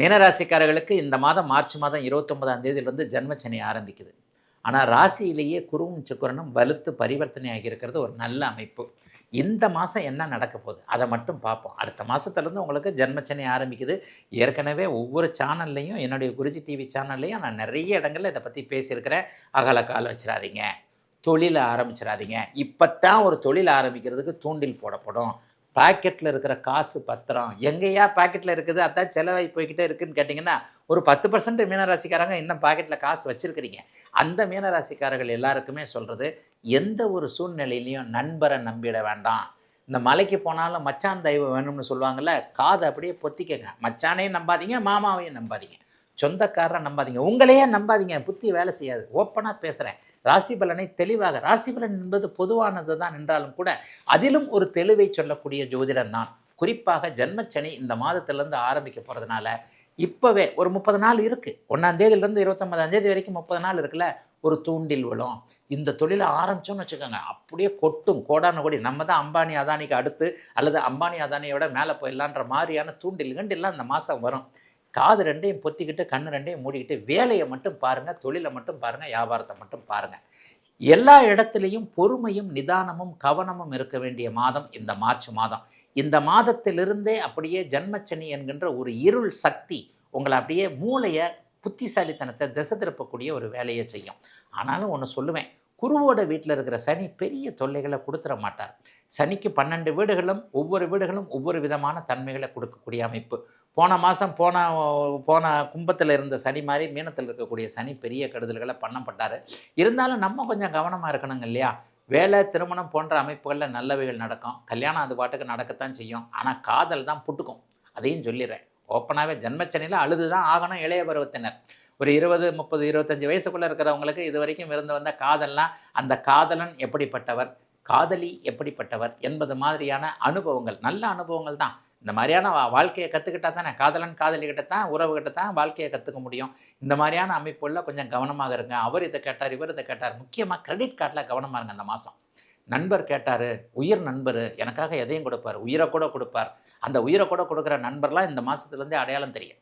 மீனராசிக்காரர்களுக்கு இந்த மாதம் மார்ச் மாதம் இருபத்தொன்பதாம் தேதியிலிருந்து ஜென்மச்சனி ஆரம்பிக்குது. ஆனால் ராசியிலேயே குருவும் சுக்கரனும் வலுத்து பரிவர்த்தனை ஆகியிருக்கிறது ஒரு நல்ல அமைப்பு. இந்த மாதம் என்ன நடக்க போகுது? அதை மட்டும் பார்ப்போம். அடுத்த மாதத்துலேருந்து உங்களுக்கு ஜென்மச்சனை ஆரம்பிக்குது. ஏற்கனவே ஒவ்வொரு சேனல்லையும் என்னுடைய குருஜி டிவி சேனல்லையும் நான் நிறைய இடங்களில் இதை பற்றி பேசியிருக்கிறேன். அகல கால் வச்சிடாதீங்க. தொழிலை ஆரம்பிச்சிடாதீங்க. இப்போத்தான் ஒரு தொழில் ஆரம்பிக்கிறதுக்கு தூண்டில் போடப்படும். பாக்கெட்டில் இருக்கிற காசு பத்திரம். எங்கேயா பாக்கெட்டில் இருக்குது? அதான் செலவாகி போய்கிட்டே இருக்குன்னு கேட்டிங்கன்னா ஒரு பத்து பர்சன்ட் மீனராசிக்காரங்க இன்னும் பாக்கெட்டில் காசு வச்சுருக்கிறீங்க. அந்த மீனராசிக்காரர்கள் எல்லாருக்குமே சொல்கிறது எந்த ஒரு சூழ்நிலையிலையும் நண்பரை நம்பிட வேண்டாம். இந்த மலைக்கு போனாலும் மச்சான் தெய்வம் வேணும்னு சொல்லுவாங்கள்ல காதை அப்படியே பொத்திக்கங்க. மச்சானையும் நம்பாதீங்க மாமாவையும் நம்பாதீங்க. சொந்தக்காரரை நம்பாதீங்க. உங்களையே நம்பாதீங்க. புத்தி வேலை செய்யாது. ஓப்பனாக பேசுகிறேன் ராசி பலனை தெளிவாக. ராசி பலன் என்பது பொதுவானது தான் என்றாலும் கூட அதிலும் ஒரு தெளிவை சொல்லக்கூடிய ஜோதிடர் நான். குறிப்பாக ஜென்மச்சனி இந்த மாதத்திலேருந்து ஆரம்பிக்க போகிறதுனால இப்போவே ஒரு முப்பது நாள் இருக்குது ஒன்றாந்தேதியிலேருந்து இருபத்தொம்பதாந்தேதி வரைக்கும் முப்பது நாள் இருக்குல்ல? ஒரு தூண்டில் விழும். இந்த தொழிலை ஆரம்பித்தோம்னு வச்சுக்கோங்க. அப்படியே கொட்டும். கோடான கோடி. நம்ம தான் அம்பானி அதானிக்கு அடுத்து அல்லது அம்பானி அதானியோட மேலே போயிடலான்ற மாதிரியான தூண்டில் கண்டில்லாம் இந்த மாதம் வரும். காது ரெண்டையும் பொத்திக்கிட்டு கண்ணு ரெண்டையும் மூடிக்கிட்டு வேலையை மட்டும் பாருங்கள் தொழிலை மட்டும் பாருங்கள் வியாபாரத்தை மட்டும் பாருங்கள் எல்லா இடத்துலையும் பொறுமையும் நிதானமும் கவனமும் இருக்க வேண்டிய மாதம் இந்த மார்ச் மாதம். இந்த மாதத்திலிருந்தே அப்படியே ஜன்மச்சனி என்கின்ற ஒரு இருள் சக்தி உங்களை அப்படியே மூளையை புத்திசாலித்தனத்தை திசை திருப்பக்கூடிய ஒரு வேலையை செய்யும். ஆனாலும் ஒன்று சொல்லுவேன் குருவோட வீட்டில் இருக்கிற சனி பெரிய தொல்லைகளை கொடுத்துட மாட்டார். சனிக்கு பன்னெண்டு வீடுகளும் ஒவ்வொரு வீடுகளும் ஒவ்வொரு விதமான தன்மைகளை கொடுக்கக்கூடிய அமைப்பு. போன மாதம் போன போன கும்பத்தில் இருந்த சனி மாதிரி மீனத்தில் இருக்கக்கூடிய சனி பெரிய கெடுதல்களை பண்ணப்பட்டார் இருந்தாலும் நம்ம கொஞ்சம் கவனமாக இருக்கணுங்க இல்லையா? வேலை திருமணம் போன்ற அமைப்புகளில் நல்லவைகள் நடக்கும். கல்யாணம் அது பாட்டுக்கு நடக்கத்தான் செய்யும். ஆனால் காதல் தான் புட்டுக்கும். அதையும் சொல்லிடுறேன். ஓப்பனாகவே ஜன்மச்சனியில் அழுது தான் ஆகணும் இளைய பருவத்தினர். ஒரு இருபது முப்பது இருபத்தஞ்சி வயசுக்குள்ளே இருக்கிறவங்களுக்கு இது வரைக்கும் இருந்து வந்த காதல்லாம் அந்த காதலன் எப்படிப்பட்டவர்? காதலி எப்படிப்பட்டவர்? என்பது மாதிரியான அனுபவங்கள். நல்ல அனுபவங்கள் தான். இந்த மாதிரியான வா- வாழ்க்கையை கற்றுக்கிட்டா தானே? காதலன் காதலிக்கிட்ட தான் உறவுகிட்ட தான் வாழ்க்கையை கற்றுக்க முடியும். இந்த மாதிரியான அமைப்புள்ள கொஞ்சம் கவனமாக இருங்க. அவர் இதை கேட்டார் இவர் இதை கேட்டார். முக்கியமாக கிரெடிட் கார்டில் கவனமாக இருங்க அந்த மாதம் நண்பர் கேட்டார் உயிர் நண்பர் எனக்காக எதையும் கொடுப்பார்? உயிரை கூட கொடுப்பார். அந்த உயிரை கூட கொடுக்குற நண்பர்லாம் இந்த மாதத்துலேருந்தே அடையாளம் தெரியும்.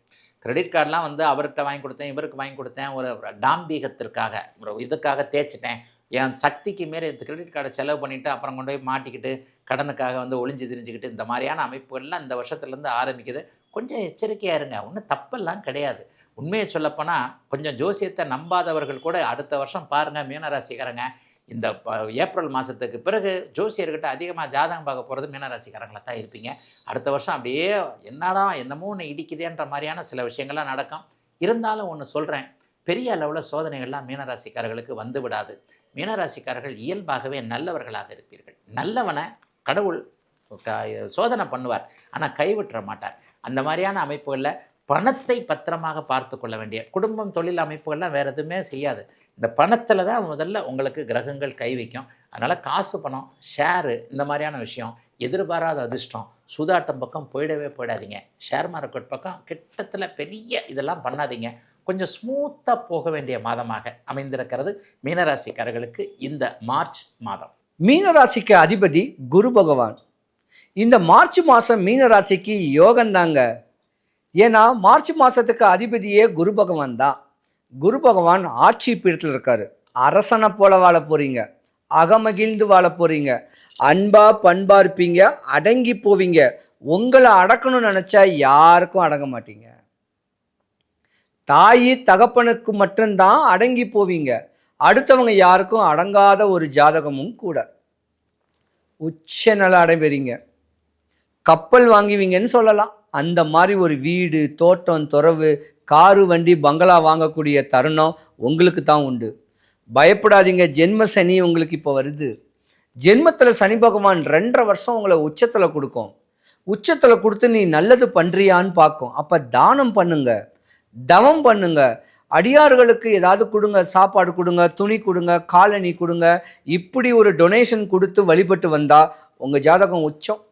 கிரெடிட் கார்டெலாம் வந்து அவர்கிட்ட வாங்கி கொடுத்தேன் இவருக்கு வாங்கி கொடுத்தேன் ஒரு டாம்பீகத்திற்காக ஒரு இதுக்காக தேய்ச்சிட்டேன். என் சக்திக்கு மீறி இந்த கிரெடிட் கார்டை செலவு பண்ணிவிட்டு அப்புறம் கொண்டு போய் மாட்டிக்கிட்டு கடனுக்காக வந்து ஒளிஞ்சு திரிஞ்சுக்கிட்டு இந்த மாதிரியான அமைப்புகள்லாம் இந்த வருஷத்துலேருந்து ஆரம்பிக்குது. கொஞ்சம் எச்சரிக்கையாக இருங்க ஒன்றும் தப்பெல்லாம் கிடையாது. உண்மையை சொல்லப்போனால் கொஞ்சம் ஜோசியத்தை நம்பாதவர்கள் கூட அடுத்த வருஷம் பாருங்கள் மீனராசிக்காரங்க இந்த ப- ஏப்ரல் மாதத்துக்கு பிறகு ஜோசியர்கிட்ட அதிகமாக ஜாதகம் பார்க்க போகிறது மீனராசிக்காரங்களை தான் இருப்பீங்க. அடுத்த வருஷம் அப்படியே என்னடா என்னமோ ஒன்று இடிக்குதேன்ற மாதிரியான சில விஷயங்கள்லாம் நடக்கும். இருந்தாலும் ஒன்று சொல்கிறேன் பெரிய அளவில் சோதனைகள்லாம் மீனராசிக்காரர்களுக்கு வந்து விடாது. மீனராசிக்காரர்கள் இயல்பாகவே நல்லவர்களாக இருப்பீர்கள். நல்லவனை கடவுள் சோதனை பண்ணுவார். ஆனால் கைவிட்டுற மாட்டார். அந்த மாதிரியான அமைப்புகளில் பணத்தை பத்திரமாக பார்த்து கொள்ள வேண்டிய குடும்பம் தொழில் அமைப்புகள்லாம் வேறு எதுவுமே செய்யாது. இந்த பணத்தில் தான் முதல்ல உங்களுக்கு கிரகங்கள் கை வைக்கும். அதனால் காசு பணம் ஷேரு இந்த மாதிரியான விஷயம் எதிர்பாராத அதிர்ஷ்டம் சூதாட்டம் பக்கம் போயிடவே போயிடாதீங்க. ஷேர் மார்க்கெட் பக்கம் கிட்டத்தில் பெரிய இதெல்லாம் பண்ணாதீங்க. கொஞ்சம் ஸ்மூத்தாக போக வேண்டிய மாதமாக அமைந்திருக்கிறது மீனராசிக்காரர்களுக்கு இந்த மார்ச் மாதம். மீனராசிக்கு அதிபதி குரு பகவான். இந்த மார்ச் மாதம் மீனராசிக்கு யோகம்தாங்க. ஏன்னா மார்ச் மாதத்துக்கு அதிபதியே குரு பகவான் தான். குரு பகவான் ஆட்சி பீடத்தில் இருக்காரு. அரசனை போல வாழ போகிறீங்க அகமகிழ்ந்து வாழ போகிறீங்க அன்பா பண்பா இருப்பீங்க. அடங்கி போவீங்க. உங்களை அடக்கணும்னு நினச்சா யாருக்கும் அடங்க மாட்டீங்க. தாயி தகப்பனுக்கு மட்டும்தான் அடங்கி போவீங்க. அடுத்தவங்க யாருக்கும் அடங்காத ஒரு ஜாதகமும் கூட. உச்ச நல அடைபெறீங்க கப்பல் வாங்குவீங்கன்னு சொல்லலாம். அந்த மாதிரி ஒரு வீடு தோட்டம் துறவு காரு வண்டி பங்களா வாங்கக்கூடிய தருணம் உங்களுக்கு தான் உண்டு. பயப்படாதீங்க. ஜென்ம சனி உங்களுக்கு இப்போ வருது. ஜென்மத்தில் சனி பகவான் ரெண்டரை வருஷம் உங்களை உச்சத்தில் கொடுக்கும். உச்சத்தில் கொடுத்து நீ நல்லது பண்ணுறியான்னு பார்க்கும். அப்போ தானம் பண்ணுங்க. தவம் பண்ணுங்க. அடியார்களுக்கு ஏதாவது கொடுங்க. சாப்பாடு கொடுங்க. துணி கொடுங்க. காலணி கொடுங்க. இப்படி ஒரு டொனேஷன் கொடுத்து வழிபட்டு வந்தால் உங்கள் ஜாதகம் உச்சம்.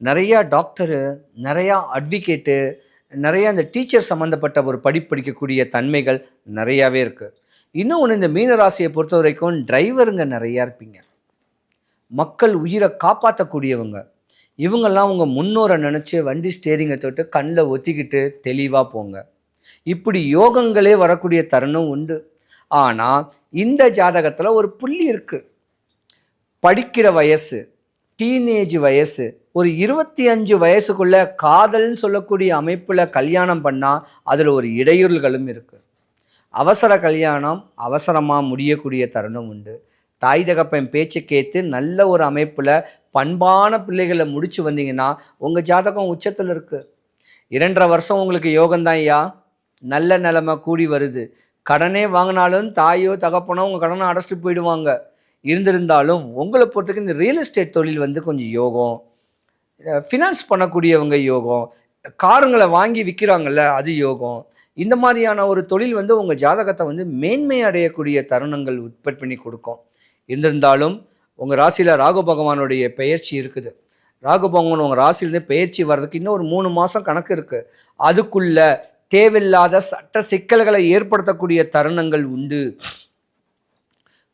நிறையா டாக்டரு நிறையா அட்வொகேட்டு நிறைய இந்த டீச்சர் சம்மந்தப்பட்ட ஒரு படிப்படிக்கக்கூடிய தன்மைகள் நிறையாவே இருக்குது இன்னும் ஒன்று இந்த மீனராசியை பொறுத்த வரைக்கும் டிரைவருங்க நிறையா இருப்பீங்க. மக்கள் உயிரை காப்பாற்றக்கூடியவங்க இவங்கெல்லாம் உங்கள் முன்னோரை நினச்சி வண்டி ஸ்டேரிங்கை தொட்டு கண்ணில் ஒத்திக்கிட்டு தெளிவாக போங்க. இப்படி யோகங்களே வரக்கூடிய தருணம் உண்டு. ஆனால் இந்த ஜாதகத்தில் ஒரு புள்ளி இருக்குது படிக்கிற வயசு டீனேஜ் வயசு ஒரு இருபத்தி அஞ்சு வயசுக்குள்ள காதல்னு சொல்லக்கூடிய அமைப்பில் கல்யாணம் பண்ணால் அதில் ஒரு இடையூறுகளும் இருக்குது அவசர கல்யாணம் அவசரமாக முடியக்கூடிய தருணம் உண்டு. தாய் தகப்பன் பேச்சு கேட்டு நல்ல ஒரு அமைப்பில் பண்பான பிள்ளைகளை முடிச்சு வந்தீங்கன்னா உங்கள் ஜாதகம் உச்சத்தில் இருக்குது இரண்டரை வருஷம் உங்களுக்கு யோகம்தான் ஐயா. நல்ல நிலமை கூடி வருது. கடனே வாங்கினாலும் தாயோ தகப்பனோ உங்கள் கடனை அடைச்சிட்டு போயிடுவாங்க. இருந்திருந்தாலும் உங்களை பொறுத்தவரைக்கும் இந்த ரியல் எஸ்டேட் தொழில் வந்து கொஞ்சம் யோகம் ஃபினான்ஸ் பண்ணக்கூடியவங்க யோகம் காருங்களை வாங்கி விற்கிறாங்கல்ல அது யோகம். இந்த மாதிரியான ஒரு தொழில் வந்து உங்கள் ஜாதகத்தை வந்து மேன்மை அடையக்கூடிய தருணங்கள் உற்பத்தி பண்ணி கொடுக்கும். இருந்திருந்தாலும் உங்கள் ராசியில் ராகு பகவானுடைய பெயர்ச்சி இருக்குது. ராகு பகவான் உங்கள் ராசியிலேருந்து பெயர்ச்சி வர்றதுக்கு இன்னும் ஒரு மூணு மாதம் கணக்கு இருக்குது அதுக்குள்ள தேவையில்லாத சட்ட சிக்கல்களை ஏற்படுத்தக்கூடிய தருணங்கள் உண்டு.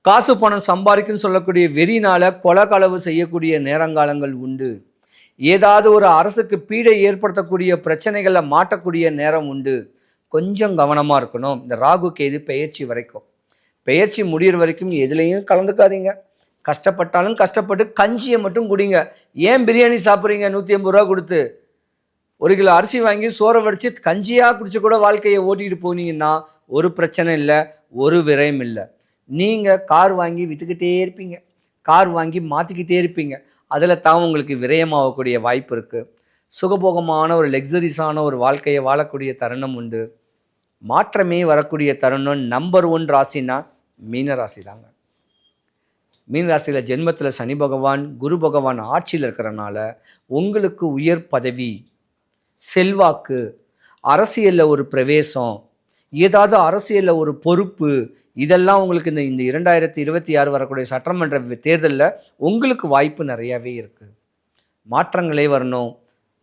காசு பணம் சம்பாதிக்குன்னு சொல்லக்கூடிய வெறினால கொலகளவு செய்யக்கூடிய நேரங்காலங்கள் உண்டு. ஏதாவது ஒரு அரசுக்கு பீடை ஏற்படுத்தக்கூடிய பிரச்சனைகளை மாட்டக்கூடிய நேரம் உண்டு. கொஞ்சம் கவனமாக இருக்கணும். இந்த ராகு கேது பெயர்ச்சி வரைக்கும். பெயர்ச்சி முடியிற வரைக்கும் எதுலேயும் கலந்துக்காதீங்க. கஷ்டப்பட்டாலும் கஷ்டப்பட்டு கஞ்சியை மட்டும் குடிங்க. ஏன் பிரியாணி சாப்பிட்றீங்க? நூற்றி ஐம்பது ரூபா கொடுத்து. ஒரு கிலோ அரிசி வாங்கி சோறை வடித்து கஞ்சியாக குடிச்சு கூட வாழ்க்கையை ஓட்டிகிட்டு போனீங்கன்னா ஒரு பிரச்சனை இல்லை ஒரு விரயம் இல்லை. நீங்கள் கார் வாங்கி விற்றுக்கிட்டே இருப்பீங்க. கார் வாங்கி மாற்றிக்கிட்டே இருப்பீங்க. அதில் தான் உங்களுக்கு விரயமாகக்கூடிய வாய்ப்பு இருக்குது சுகபோகமான ஒரு லக்ஸரிஸான ஒரு வாழ்க்கையை வாழக்கூடிய தருணம் உண்டு. மாற்றமே வரக்கூடிய தருணம் நம்பர் ஒன் ராசினா மீன ராசி தாங்க. மீன ராசியில் ஜென்மத்தில் சனி பகவான் குரு பகவான் ஆட்சியில் இருக்கிறனால உங்களுக்கு உயர் பதவி செல்வாக்கு அரசியலில் ஒரு பிரவேசம் ஏதாவது அரசியலில் ஒரு பொறுப்பு இதெல்லாம் உங்களுக்கு இந்த இந்த இரண்டாயிரத்தி இருபத்தி ஆறு வரக்கூடிய சட்டமன்ற தேர்தலில் உங்களுக்கு வாய்ப்பு நிறையாவே இருக்குது மாற்றங்களே வரணும்.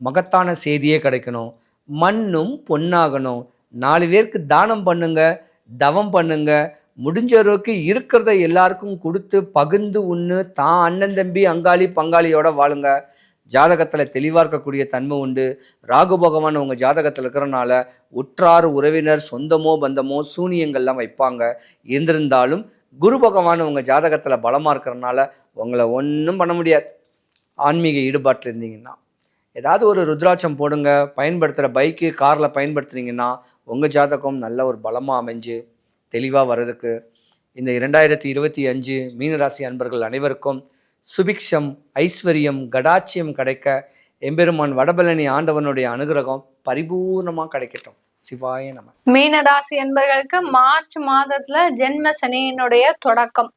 மகத்தான செய்தியே கிடைக்கணும். மண்ணும் பொன்னாகணும். நாலு பேருக்கு தானம் பண்ணுங்க தவம் பண்ணுங்க. முடிஞ்ச அளவுக்கு இருக்கிறத எல்லாருக்கும் கொடுத்து பகிர்ந்து உண்ணு. தான் அண்ணன் தம்பி அங்காளி பங்காளியோட வாழுங்க. ஜாதகத்தில் தெளிவாக இருக்கக்கூடிய தன்மை உண்டு. ராகு பகவான் உங்கள் ஜாதகத்தில் இருக்கிறனால உற்றார் உறவினர் சொந்தமோ பந்தமோ சூனியங்கள்லாம் வைப்பாங்க. இருந்திருந்தாலும் குரு பகவான் உங்கள் ஜாதகத்தில் பலமாக இருக்கிறனால உங்களை ஒன்றும் பண்ண முடியாது. ஆன்மீக ஈடுபாட்டில் இருந்தீங்கன்னா. ஏதாவது ஒரு ருத்ராட்சம் போடுங்க பயன்படுத்துகிற பைக்கு காரில் பயன்படுத்துனீங்கன்னா உங்கள் ஜாதகம் நல்ல ஒரு பலமாக அமைஞ்சு தெளிவாக வர்றதுக்கு. இந்த இரண்டாயிரத்தி இருபத்தி அஞ்சு மீனராசி அன்பர்கள் அனைவருக்கும் சுபிக்ஷம் ஐஸ்வர்யம் கடாட்சியம் கிடைக்க எம்பெருமான் வடபழனி ஆண்டவனுடைய அனுகிரகம் பரிபூர்ணமாக கிடைக்கட்டும். சிவாய நம. மீனராசி என்பர்களுக்கு மார்ச் மாதத்துல ஜென்ம சனியினுடைய தொடக்கம்.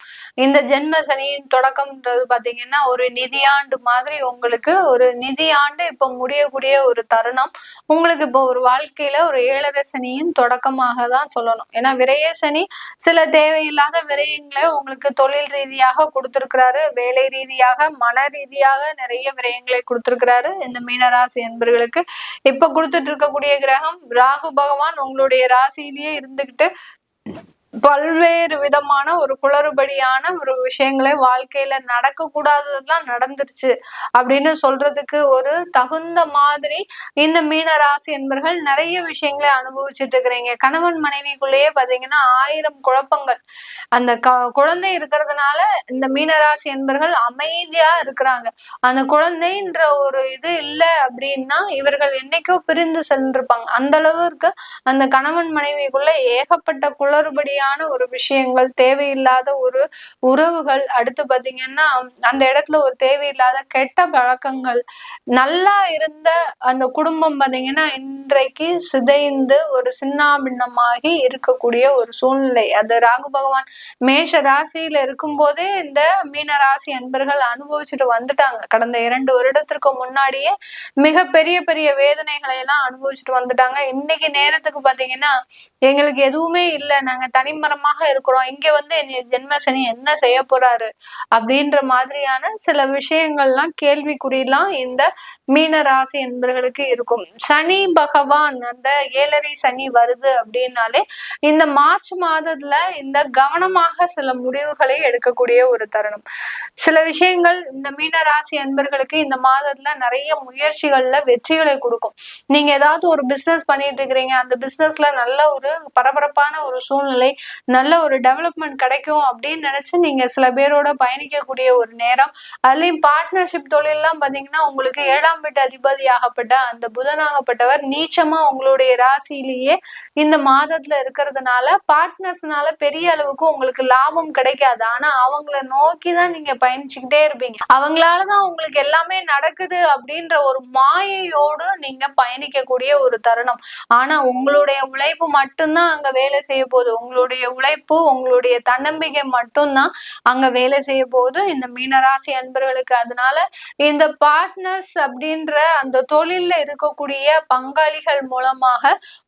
இந்த ஜென்ம சனியின் தொடக்கம்ன்றது பாத்தீங்கன்னா ஒரு நிதியாண்டு மாதிரி உங்களுக்கு ஒரு நிதியாண்டு இப்ப முடியக்கூடிய ஒரு தருணம். உங்களுக்கு இப்போ ஒரு வாழ்க்கையில ஒரு ஏழரை சனியின் தொடக்கமாக தான் சொல்லணும். ஏன்னா விரய சனி சில தேவையில்லாத விரயங்களை உங்களுக்கு தொழில் ரீதியாக கொடுத்திருக்கிறாரு. வேலை ரீதியாக மன ரீதியாக நிறைய விரயங்களை கொடுத்திருக்கிறாரு. இந்த மீனராசி என்பர்களுக்கு இப்ப கொடுத்துட்டு இருக்கக்கூடிய கிரகம் ராகு பகவான் உங்களுடைய ராசியிலேயே இருந்துகிட்டு பல்வேறு விதமான ஒரு குளறுபடியான ஒரு விஷயங்களை வாழ்க்கையில நடக்க கூடாததெல்லாம் நடந்துருச்சு. அப்படின்னு சொல்றதுக்கு ஒரு தகுந்த மாதிரி இந்த மீன ராசி என்பர்கள் நிறைய விஷயங்களை அனுபவிச்சுட்டு இருக்கிறீங்க. கணவன் மனைவிக்குள்ளேயே பாத்தீங்கன்னா ஆயிரம் குழப்பங்கள். அந்த க குழந்தை இருக்கிறதுனால இந்த மீனராசி என்பர்கள் அமைதியா இருக்கிறாங்க. அந்த குழந்தைன்ற ஒரு இது இல்லை அப்படின்னா இவர்கள் என்னைக்கோ பிரிந்து சென்றிருப்பாங்க. அந்த அளவுக்கு அந்த கணவன் மனைவிக்குள்ள ஏகப்பட்ட குளறுபடியான ஒரு விஷயங்கள் தேவையில்லாத ஒரு உறவுகள். அடுத்து பாத்தீங்கன்னா அந்த இடத்துல ஒரு தேவையில்லாத கெட்ட பழக்கங்கள். நல்லா இருந்த அந்த குடும்பம் பாத்தீங்கன்னா இன்றைக்கு சிதைந்து ஒரு சின்னாபின்னமாகி இருக்கக்கூடிய ஒரு சூழ்நிலை. அது ராகு பகவான் மேஷ ராசியில இருக்கும் போதே இந்த மீன ராசி அன்பர்கள் அனுபவிச்சுட்டு வந்துட்டாங்க. கடந்த இரண்டு வருடத்திற்கு முன்னாடியே மிக பெரிய பெரிய வேதனைகளை எல்லாம் அனுபவிச்சுட்டு வந்துட்டாங்க. இன்னைக்கு நேரத்துக்கு பாத்தீங்கன்னா எங்களுக்கு எதுவுமே இல்லை. நாங்க தனி ஆணிமரமாக இருக்கிறோம். இங்க வந்து என் ஜென்ம சனி என்ன செய்ய போறாரு? அப்படின்ற மாதிரியான சில விஷயங்கள்லாம் கேள்விக்குறியெல்லாம் இந்த மீன ராசி என்பவர்களுக்கு இருக்கும். சனி பகவான் அந்த ஏழரை சனி வருது அப்படின்னாலே இந்த மார்ச் மாதத்துல இந்த கவனமாக சில முடிவுகளை எடுக்கக்கூடிய ஒரு தருணம். சில விஷயங்கள் இந்த மீன ராசி என்பர்களுக்கு இந்த மாதத்துல நிறைய முயற்சிகள்ல வெற்றிகளை கொடுக்கும். நீங்க ஏதாவது ஒரு பிசினஸ் பண்ணிட்டு இருக்கிறீங்க. அந்த பிசினஸ்ல நல்ல ஒரு பரபரப்பான ஒரு சூழ்நிலை நல்ல ஒரு டெவலப்மெண்ட் கிடைக்கும் அப்படின்னு நினைச்சு நீங்க சில பேரோட பயணிக்கக்கூடிய ஒரு நேரம். அதுலயும் பார்ட்னர்ஷிப் தொழிலெல்லாம் பாத்தீங்கன்னா உங்களுக்கு ஏழாம் வீட்டு அதிபதியாகப்பட்ட அந்த புதனாகப்பட்டவர் நீச்சமா உங்களுடைய ராசியிலேயே இந்த மாதத்துல இருக்கிறதுனால பார்ட்னர்ஸ்னால பெரிய அளவுக்கு உங்களுக்கு லாபம் கிடைக்காது. ஆனா அவங்கள நோக்கி தான் நீங்க பயணிச்சுக்கிட்டே இருப்பீங்க. அவங்களாலதான் உங்களுக்கு எல்லாமே நடக்குது அப்படின்ற ஒரு மாயையோடு நீங்க பயணிக்கக்கூடிய ஒரு தருணம். ஆனா உங்களுடைய உழைப்பு மட்டும்தான் அங்க வேலை செய்ய போகுது. உங்களுடைய உழைப்பு உங்களுடைய தன்னம்பிக்கை மட்டும்தான் அங்க வேலை செய்ய போகுது. இந்த மீனராசி அன்பர்களுக்கு அதனால இந்த பார்ட்னர்ஸ் அப்படின்ற அந்த தொழில்ல இருக்கக்கூடிய பங்காளிகள் மூலமாக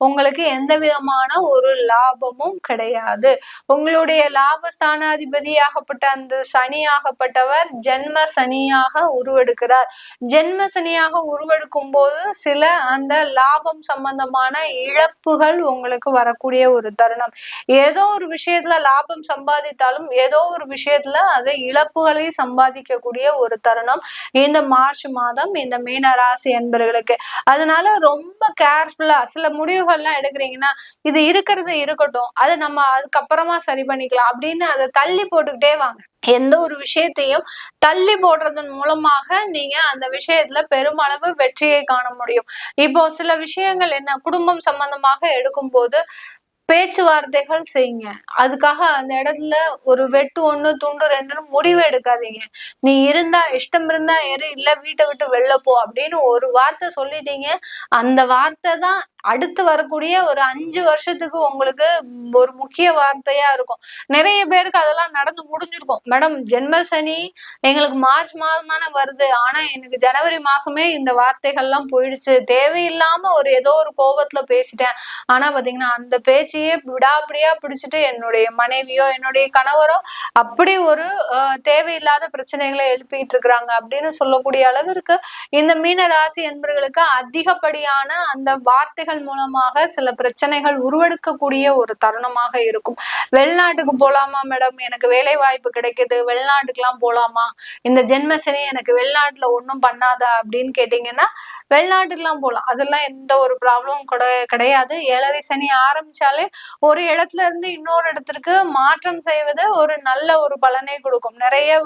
உங்களுக்கு எந்த விதமான ஒரு லாபமும் கிடையாது. உங்களுடைய லாபஸ்தானாதிபதியாகப்பட்ட அந்த சனியாகப்பட்டவர் ஜென்ம சனியாக உருவெடுக்கிறார். ஜென்ம சனியாக உருவெடுக்கும் போது சில அந்த லாபம் சம்பந்தமான இழப்புகள் உங்களுக்கு வரக்கூடிய ஒரு தருணம். ஏதோ ஒரு விஷயத்துல லாபம் சம்பாதித்தாலும் ஏதோ ஒரு விஷயத்துல அது இழப்புகளை சம்பாதிக்கக்கூடிய ஒரு தருணம். இந்த மார்ச் மாதம் இந்த மீன ராசி என்பவர்களுக்கு அதனால ரொம்ப கேர்ஃபுல்லா சில முடிவுகள்லாம் எடுக்கிறீங்கன்னா இது இருக்கிறது இருக்கட்டும் அதை நம்ம அதுக்கப்புறமா சரி பண்ணிக்கலாம் அப்படின்னு அதை தள்ளி போட்டுக்கிட்டே வாங்க. எந்த ஒரு விஷயத்தையும் தள்ளி போடுறதன் மூலமாக நீங்க அந்த விஷயத்துல பெருமளவு வெற்றியை காண முடியும். இப்போ சில விஷயங்கள் என்ன குடும்பம் சம்பந்தமாக எடுக்கும் போது பேச்சுவார்த்தைகள் செய்யுங்க. அதுக்காக அந்த இடத்துல ஒரு வெட்டு ஒண்ணு துண்டு ரெண்டுன்னு முடிவு எடுக்காதீங்க. நீ இருந்தா இஷ்டம் இருந்தா ஏறு இல்ல வீட்டை விட்டு வெளில போ அப்படின்னு ஒரு வார்த்தை சொல்லிட்டீங்க. அந்த வார்த்தை தான் அடுத்து வரக்கூடிய ஒரு அஞ்சு வருஷத்துக்கு உங்களுக்கு ஒரு முக்கிய வார்த்தையா இருக்கும். நிறைய பேருக்கு அதெல்லாம் நடந்து முடிஞ்சிருக்கும். மேடம் ஜென்ம சனி எங்களுக்கு மார்ச் மாதம் தானே வருது. ஆனா எனக்கு ஜனவரி மாசமே இந்த வார்த்தைகள்லாம் போயிடுச்சு. தேவையில்லாம ஒரு ஏதோ ஒரு கோபத்துல பேசிட்டேன். ஆனா பாத்தீங்கன்னா அந்த பேச்சையே விடாப்படியா பிடிச்சிட்டு என்னுடைய மனைவியோ என்னுடைய கணவரோ அப்படி ஒரு அஹ், தேவையில்லாத பிரச்சனைகளை எழுப்பிட்டு இருக்கிறாங்க அப்படின்னு சொல்லக்கூடிய அளவிற்கு இந்த மீன ராசி என்பவர்களுக்கு அதிகப்படியான அந்த வார்த்தை வார்த்தைகள் மூலமாக சில பிரச்சனைகள் உருவெடுக்கக்கூடிய ஒரு தருணமாக இருக்கும். வெளிநாட்டுக்கு போலாமா மேடம் எனக்கு வேலை வாய்ப்பு கிடைக்குது. வெளிநாட்டுக்கெல்லாம் போலாமா? இந்த ஜென்மசனி எனக்கு வெளிநாட்டுல ஒன்றும் பண்ணாதா அப்படின்னு கேட்டீங்கன்னா வெளிநாட்டுக்கெல்லாம் போகலாம் அதெல்லாம் எந்த ஒரு ப்ராப்ளமும் கூட கிடையாது. ஏழரை சனி ஆரம்பிச்சாலே ஒரு இடத்துல இருந்து இன்னொரு இடத்திற்கு மாற்றம் செய்வது ஒரு நல்ல ஒரு பலனை கொடுக்கும். நிறைய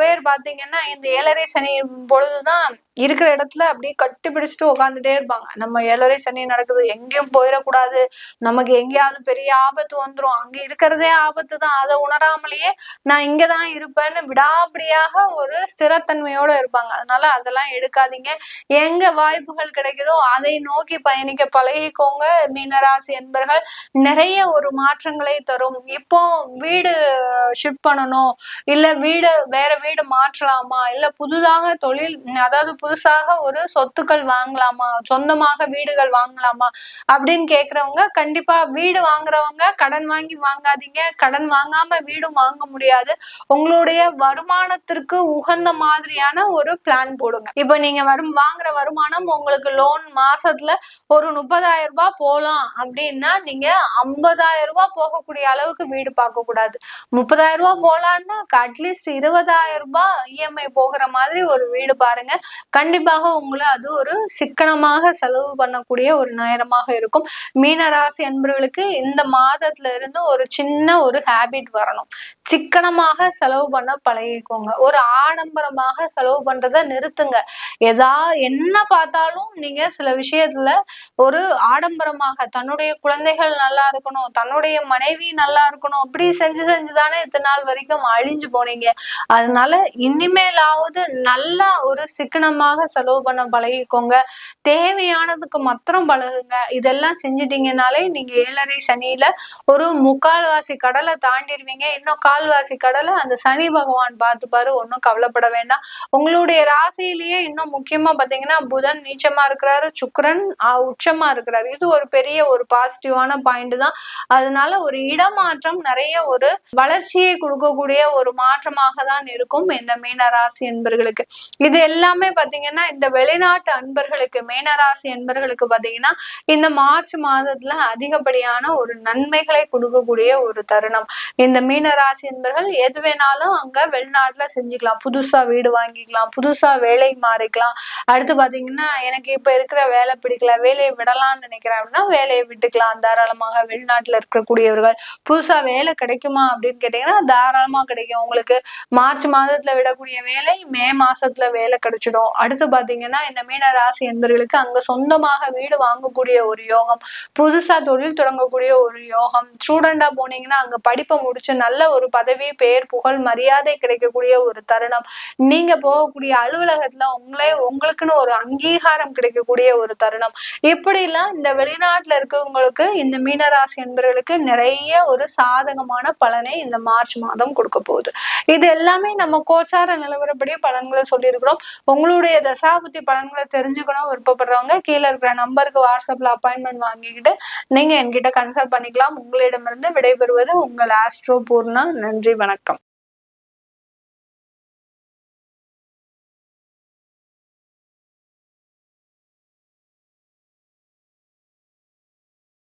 பேர் பார்த்தீங்கன்னா இந்த ஏழரை சனி பொழுதுதான் இருக்கிற இடத்துல அப்படியே கட்டி பிடிச்சிட்டு உட்காந்துட்டே இருப்பாங்க. நம்ம ஏழரை சனி நடக்குது எங்கேயும் போயிடக்கூடாது. நமக்கு எங்கேயாவது பெரிய ஆபத்து வந்துரும். அங்க இருக்கிறதே ஆபத்து தான் அதை உணராமலேயே நான் இங்கதான் இருப்பேன்னு விடாபடியாக ஒரு ஸ்திரத்தன்மையோட இருப்பாங்க. அதனால அதெல்லாம் எடுக்காதீங்க. எங்க வாய்ப்புகள் கிடைக்குதோ அதை நோக்கி பயணிக்க பழகிக்கோங்க. மீனராசி என்பர்கள் நிறைய ஒரு மாற்றங்களை தரும். இப்போ வீடு ஷிஃப்ட் பண்ணணும் இல்ல வீடு வேற வீடு மாற்றலாமா இல்ல புதுதாக தொழில் அதாவது புதுசாக ஒரு சொத்துக்கள் வாங்கலாமா? சொந்தமாக வீடுகள் வாங்கலாமா? அப்படின்னு கேக்குறவங்க கண்டிப்பா வீடு வாங்குறவங்க கடன் வாங்கி வாங்காதீங்க. கடன் வாங்காம வீடும் வாங்க முடியாது. உங்களுடைய வருமானத்திற்கு உகந்த மாதிரியான ஒரு பிளான் போடுங்க. இப்போ நீங்க வரும் வாங்குற வருமானம் உங்களுக்கு லோன் மாசத்துல ஒரு முப்பதாயிரம் ரூபாய் போலாம் அப்படின்னா நீங்க ஐம்பதாயிரம் ரூபாய் போகக்கூடிய அளவுக்கு வீடு பார்க்க கூடாது. முப்பதாயிரம் ரூபாய் போலான்னா அட்லீஸ்ட் இருபதாயிரம் ரூபாய் இஎம்ஐ போகிற மாதிரி ஒரு வீடு பாருங்க. கண்டிப்பாக உங்களை அது ஒரு சிக்கனமாக செலவு பண்ணக்கூடிய ஒரு நேரமாக இருக்கும். மீனராசி அன்பர்களுக்கு இந்த மாதத்துல இருந்து ஒரு சின்ன ஒரு ஹேபிட் வரணும். சிக்கனமாக செலவு பண்ண பழகிக்கோங்க. ஒரு ஆடம்பரமாக செலவு பண்றதை நிறுத்துங்க. எதா என்ன பார்த்தாலும் நீங்க சில விஷயத்துல ஒரு ஆடம்பரமாக தன்னுடைய குழந்தைகள் நல்லா இருக்கணும் தன்னுடைய மனைவி நல்லா இருக்கணும் அப்படி செஞ்சு செஞ்சுதானே இத்தனை நாள் வரைக்கும் அழிஞ்சு போனீங்க. அதனால இனிமேலாவது நல்லா ஒரு சிக்கனமாக செலவு பண்ண பழகிக்கோங்க. தேவையானதுக்கு மாத்திரம் பழகுங்க. இதெல்லாம் செஞ்சிட்டீங்கனாலே நீங்க ஏழரை சனியில ஒரு முக்கால்வாசி கடலை தாண்டிடுவீங்க இன்னும் கால் கால்வாசி கடலை அந்த சனி பகவான் பார்த்துப்பாரு ஒன்றும் கவலைப்பட வேண்டாம். உங்களுடைய ராசியிலேயே இன்னும் முக்கியமா பாத்தீங்கன்னா புதன் நீச்சமா இருக்கிறாரு சுக்கரன் ஆஹ், உச்சமா இருக்கிறாரு. இது ஒரு பெரிய ஒரு பாசிட்டிவான பாயிண்ட் தான். அதனால ஒரு இடமாற்றம் நிறைய ஒரு வளர்ச்சியை கொடுக்கக்கூடிய ஒரு மாற்றமாக தான் இருக்கும் இந்த மீனராசி என்பர்களுக்கு. இது எல்லாமே பாத்தீங்கன்னா இந்த வெளிநாட்டு அன்பர்களுக்கு மீனராசி என்பர்களுக்கு பாத்தீங்கன்னா இந்த மார்ச் மாதத்துல அதிகப்படியான ஒரு நன்மைகளை கொடுக்கக்கூடிய ஒரு தருணம். இந்த மீனராசி என்பர்கள் எது வேணாலும் அங்க வெளிநாட்டுல செஞ்சுக்கலாம். புதுசா வீடு வாங்கிக்கலாம் புதுசா வேலை மாறிக்கலாம். அடுத்து பாத்தீங்கன்னா எனக்கு இப்ப இருக்கிற வேலை பிடிக்கல வேலையை விடலாம்னு நினைக்கிறேன் அப்படின்னா வேலையை விட்டுக்கலாம். தாராளமாக வெளிநாட்டுல இருக்கக்கூடியவர்கள் புதுசா வேலை கிடைக்குமா அப்படின்னு கேட்டீங்கன்னா தாராளமா கிடைக்கும். உங்களுக்கு மார்ச் மாதத்துல விடக்கூடிய வேலை மே மாசத்துல வேலை கிடைச்சிடும். அடுத்து பாத்தீங்கன்னா இந்த மீன ராசி என்பவர்களுக்கு அங்க சொந்தமாக வீடு வாங்கக்கூடிய ஒரு யோகம் புதுசா தொழில் தொடங்கக்கூடிய ஒரு யோகம். ஸ்டூடெண்டா போனீங்கன்னா அங்க படிப்பை முடிச்சு நல்ல ஒரு பதவி பெயர் புகழ் மரியாதை கிடைக்கக்கூடிய ஒரு தருணம். நீங்க போகக்கூடிய அலுவலகத்துல உங்களே உங்களுக்குன்னு ஒரு அங்கீகாரம் கிடைக்கக்கூடிய ஒரு தருணம். இப்படி எல்லாம் இந்த வெளிநாட்டுல இருக்கவங்களுக்கு இந்த மீனராசி என்பவர்களுக்கு நிறைய ஒரு சாதகமான பலனை இந்த மார்ச் மாதம் கொடுக்க போகுது. இது எல்லாமே நம்ம கோச்சார நிலவரப்படி பலன்களை சொல்லியிருக்கிறோம். உங்களுடைய தசாபுத்தி பலன்களை தெரிஞ்சுக்கணும் விருப்பப்படுறவங்க கீழே இருக்கிற நம்பருக்கு வாட்ஸ்அப்ல அப்பாயின்மெண்ட் வாங்கிக்கிட்டு நீங்க என்கிட்ட கன்சல்ட் பண்ணிக்கலாம். உங்களிடமிருந்து விடைபெறுவது உங்கள் ஆஸ்ட்ரோ பூர்ணா நன்றி வணக்கம்.